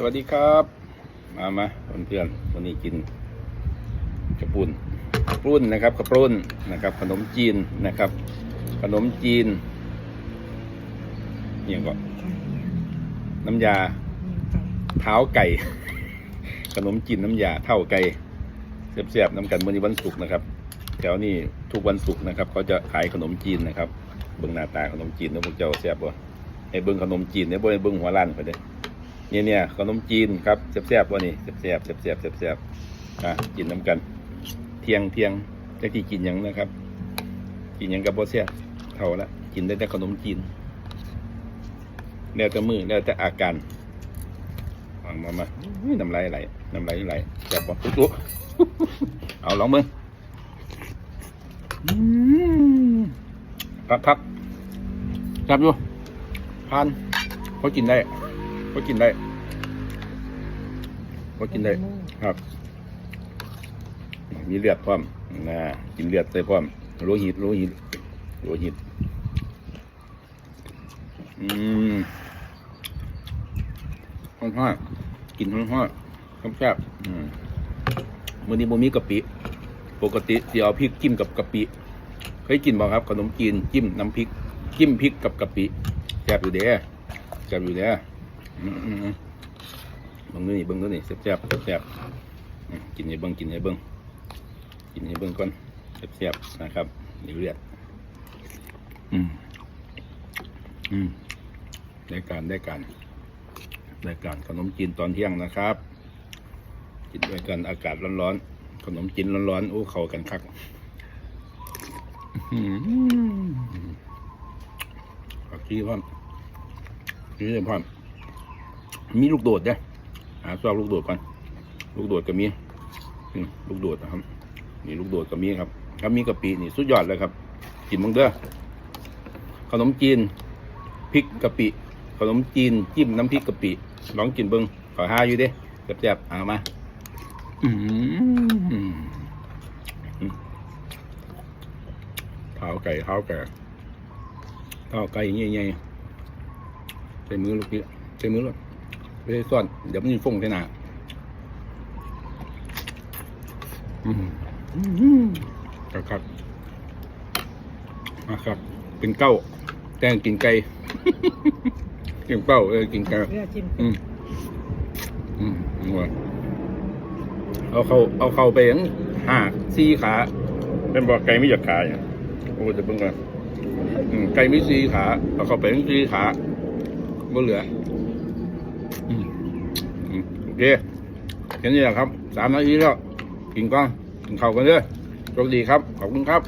สวัสดีครับ มามาเพื่อนๆวันนี้กินกระปุนกระปุนนะครับกระปุนนะครับ ขนมจีนนะครับ ขนมจีนเนี่ยก็น้ำยาเท้าไก่ ขนมจีนน้ำยาเท่าไก่เสียบๆน้ำกันวันนี้วันศุกร์นะครับแถวนี้ทุกวันศุกร์นะครับเขาจะขายขนมจีนนะครับ เบิ้องหน้าตาขนมจีนนะพวกเจ้าเสียบบ่ไอ้เบิ้องขนมจีนเนี่ยบ่ไอ้เบิ้องหัวล้านเขาเด้ เนี่ยเนี่ยขนมจีนครับแซ่บๆวะนี่แซ่บๆแซ่บๆแซ่บๆอะกินน้ำกัน เที่ยงเที่ยงจะที่กินยังนะครับ กินยังกับโบ่แซ่บเท่าละกินได้แต่ขนมจีนแล้วแต่มือแล้วแต่อาการเอามามาน้ำลายไหลน้ำลายไหลแซ่บบ่ตุ๊ตุ๊เอาลองมึงอืมพักพักแซ่บอยู่ทานเขากินได้ ก็กินได้ก็กินได้ครับ มีเลือดพร้อมนะกินเลือดใส่พร้อมโลหิตโลหิตโลหิต อืมห้องห้ากินห้องห้าครับแซ่บๆอืมมื้อนี้บ่มีกะปิ ปกติสิเอาพริกจิ้มกับกะปิเคยกินบ่ครับขนมจีนจิ้มน้ำพริก จิ้มพริกกับกะปิแซ่บอยู่เด้แซ่บอยู่เด้อืมอืมอืม เบิ่งดูนี่เบิ่งดูนี่แซ่บแซ่บแซ่บกินให้เบิ่งกินให้เบิ่งกินให้เบิ่งก่อนแซ่บแซ่บนะครับนี่เลือดอืมอืมได้การได้การได้การขนมจีนตอนเที่ยงนะครับ กินด้วยกันอากาศร้อนๆขนมจีนร้อนๆโอ้เข้ากันคักอื้อหือผักชีพร้อมนี่เลยพร้อม มีลูกโดดเนี่ยหาซอกลูกโดดก่อน ลูกโดดก็มีลูกโดดนะครับ นี่ลูกโดดก็มีครับครับมีกะปินี่สุดยอดเลยครับ กินมึงเด้อขนมจีนพริกกะปิ ขนมจีนจิ้มน้ำพริกกะปิลองกินเบิ้งขอห้าอยู่เด้แซ่บๆเอามาอืมเท้าไก่เท้าไก่เท้าไก่เงี้ยๆใส่มือลูกพี่ใส่มือลูก ไม่ได้ซ่อน เดี๋ยวมันจะฟงใส่หนาอืมอืมครับครับมาครับ เป็นเก้า แตงกินไก่กินเป้าเออกินไก่เรือจิ้มอืมอืมว่าเอาเข้าเอาเข้าไปอย่างห้าสี่ขา เป็นบอกไก่ไม่อยากขาอย่างโอ้จะเบิ่งก่อนอืมไก่มีสี่ขา เอาเข้าไปทั้งสี่ขาบ่เหลืออืมอืม โอเคแค่นี้แหละครับ สามนาทีแล้ว กินก่อนกินข้าวกันเด้อโชคดีครับ ขอบคุณครับ